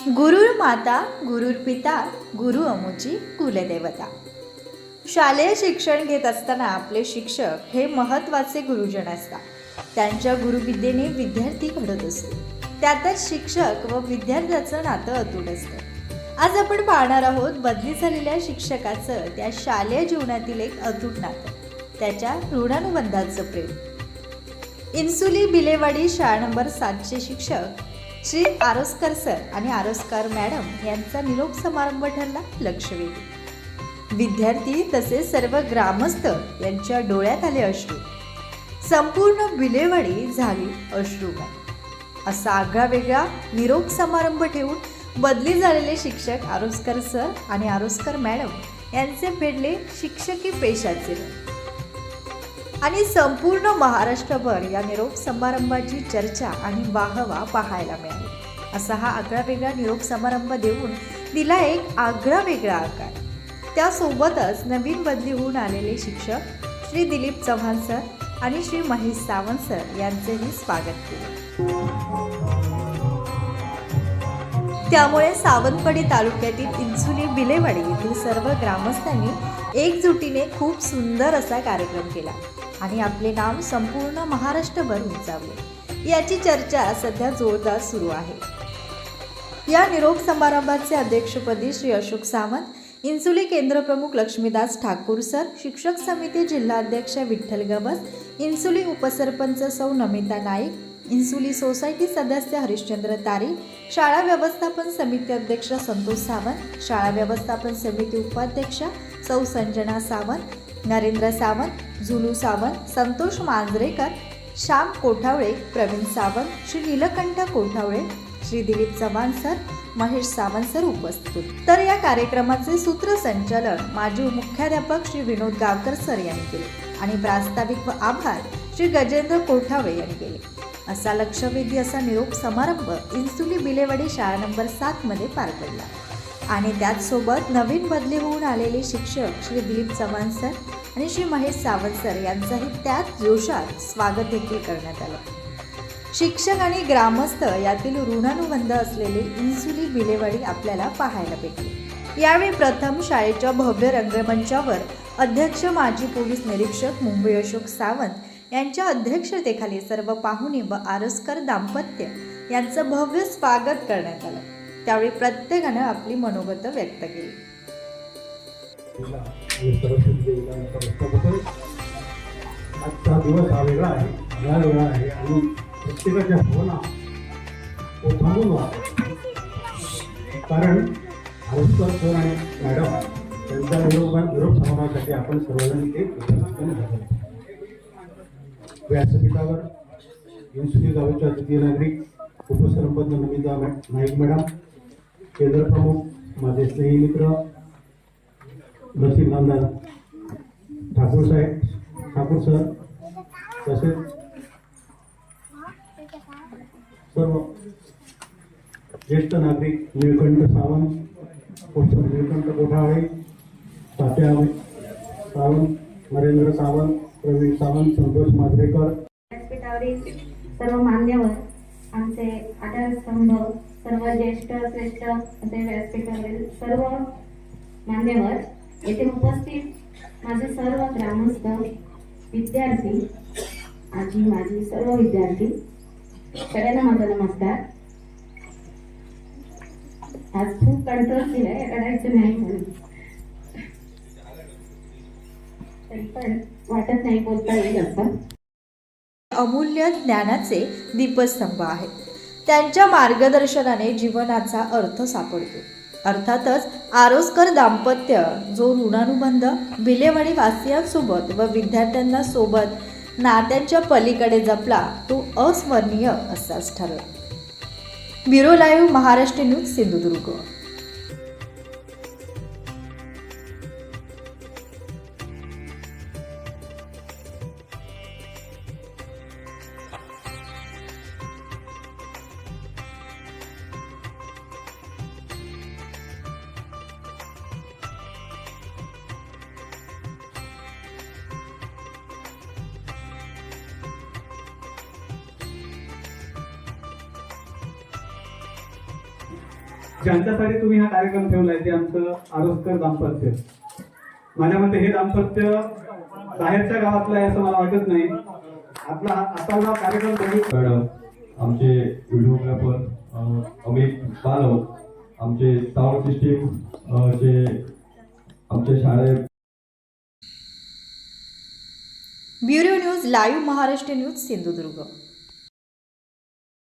गुरुर माता गुरुर पिता गुरु अमुची कुलदेवता. शालेय शिक्षण घेत असताना आपले शिक्षक हे महत्त्वाचे गुरुजन असतात. त्यांच्या गुरुविद्येने विद्यार्थी घडत असतो. त्यातच शिक्षक व विद्यार्थ्याचं नातं अतूट असतं. आज आपण पाहणार आहोत बदली झालेल्या शिक्षकाचं त्या शालेय जीवनातील एक अतूट नातं. त्याच्या ऋणानुबंधाचं प्रेम. इन्सुली बिलेवाडी शाळा नंबर सातशे शिक्षक श्री आरोस्कर सर आणि आरोस्कर मॅडम यांचा निरोप समारंभ ठरला लक्षवेधी. विद्यार्थी तसेच सर्व ग्रामस्थ यांच्या डोळ्यात आले अश्रू. संपूर्ण विलेवाडी झाली अश्रूबाई असा आगळा वेगळा निरोप समारंभ ठेवून बदली झालेले शिक्षक आरोस्कर सर आणि आरोस्कर मॅडम यांचे फेडले शिक्षकी पेशाचे. आणि संपूर्ण महाराष्ट्रभर या निरोप समारंभाची चर्चा आणि वाहवा पाहायला मिळाली. असा हा आगळा वेगळा निरोप समारंभ देऊन दिला एक आगळा वेगळा आकार. त्यासोबतच नवीन बदली होऊन आलेले शिक्षक श्री दिलीप चव्हाण सर आणि श्री महेश सावंत सर यांचेही स्वागत केले. त्यामुळे सावंतवाडी तालुक्यातील इन्सुली बिलेवाडी येथील सर्व ग्रामस्थांनी एकजुटीने खूप सुंदर असा कार्यक्रम केला. आणि आपले नाव संपूर्ण महाराष्ट्रभर उंचावले. याची चर्चा सध्या जोरदार सुरू आहे. या निरोप समारंभाचे अध्यक्षपदी श्री अशोक सावंत इन्सुली केंद्रप्रमुख लक्ष्मीदास ठाकूर सर शिक्षक समिती जिल्हाध्यक्ष विठ्ठल गवस इन्सुली उपसरपंच सौ नमिता नाईक इन्सुली सोसायटी सदस्य हरिश्चंद्र तारी शाळा व्यवस्थापन समिती अध्यक्ष संतोष सावंत शाळा व्यवस्थापन समिती उपाध्यक्ष सौ संजना सावंत नरेंद्र सावंत झुलू सावंत संतोष मांजरेकर श्याम कोठावळे प्रवीण सावंत श्री नीलकंठ कोठावळे श्री दिलीप चव्हाण सर महेश सावंत सर उपस्थित. तर या कार्यक्रमाचे सूत्रसंचालन माजी मुख्याध्यापक श्री विनोद गावकर सर यांनी केले आणि प्रास्ताविक व आभार श्री गजेंद्र कोठावळे यांनी केले. असा लक्षवेधी असा निरोप समारंभ इन्सुली बिलेवाडी शाळा नंबर सातमध्ये पार पडला. आणि त्याचसोबत नवीन बदली होऊन आलेले शिक्षक श्री दिलीप चव्हाण सर आणि श्री महेश सावंत सर यांचंही त्याच जोशात स्वागत देखील करण्यात आलं. शिक्षक आणि ग्रामस्थ यातील ऋणानुबंध असलेले इन्सुली बिलेवाडी आपल्याला पाहायला भेटली. यावेळी प्रथम शाळेच्या भव्य रंगमंचावर अध्यक्ष माजी पोलीस निरीक्षक मुंबई अशोक सावंत यांच्या अध्यक्षतेखाली सर्व पाहुणे व आरसकर दाम्पत्य यांचं भव्य स्वागत करण्यात आलं. त्यावेळी प्रत्येकानं आपली मनोगत व्यक्त केली. आजचा दिवस हा वेगळा आहे. वेगळा वेगळा आहे. आणि प्रत्येकाच्या भावना थांबून वाहतात. कारण आरोस्कर सर आणि मॅडम. त्यांच्या विरोधात निरोप समारासाठी आपण सर्वजण ते उपस्थित झालो व्यासपीठावर इन्स्टिट्यूट गावच्या तृतीय नागरिक उपसरपंच नमिता नाईक मॅडम केंद्रप्रमुख माझे स्नेही मित्र नरसिंहनंदन ठाकूर साहेब ठाकूर सर तसेच सर्व ज्येष्ठ नागरिक निळकंठ सावंत कोठा- निळकंठ कोठाळे तात्या सावंत नरेंद्र सावंत प्रवीण सावंत संतोष माजरेकर. व्यासपीठावरील सर्व मान्यवर आमचे आधारस्तंभ सर्व ज्येष्ठ श्रेष्ठ असे व्यासपीठावरील सर्व मान्यवर येथे उपस्थित माझे सर्व ग्रामस्थ विद्यार्थी आजी माझी सर्व विद्यार्थी सगळ्यांना माझा नमस्कार. आज खूप कंट्रोल केलाय रडायचं नाही म्हणून. तरी पण वाटत नाही बोलता येईल असं. अमूल्य ज्ञानाचे दीपस्तंभ आहेत. त्यांच्या मार्गदर्शनाने जीवनाचा अर्थ सापडतो. अर्थातच आरोस्कर दाम्पत्य जो ऋणानुबंध बिलेवाडी वासियांसोबत व विद्यार्थ्यांना सोबत नात्यांच्या पलीकडे जपला तो अस्मरणीय असाच ठरला. Bureau live Maharashtra news Sindhudurg. ज्यांच्यासाठी तुम्ही हा कार्यक्रम ठेवलाय ते आमचं आरोस्कर दाम्पत्य. माझ्या मते हे दाम्पत्य बाहेरच्या गावातलं आहे असं मला वाटत नाही. आपला आता हा कार्यक्रम मॅडम आमचे व्हिडिओग्राफर अमित बालव आमचे साऊंड सिस्टीम जे आमच्या शाळेत bureau news live Maharashtra news Sindhudurg.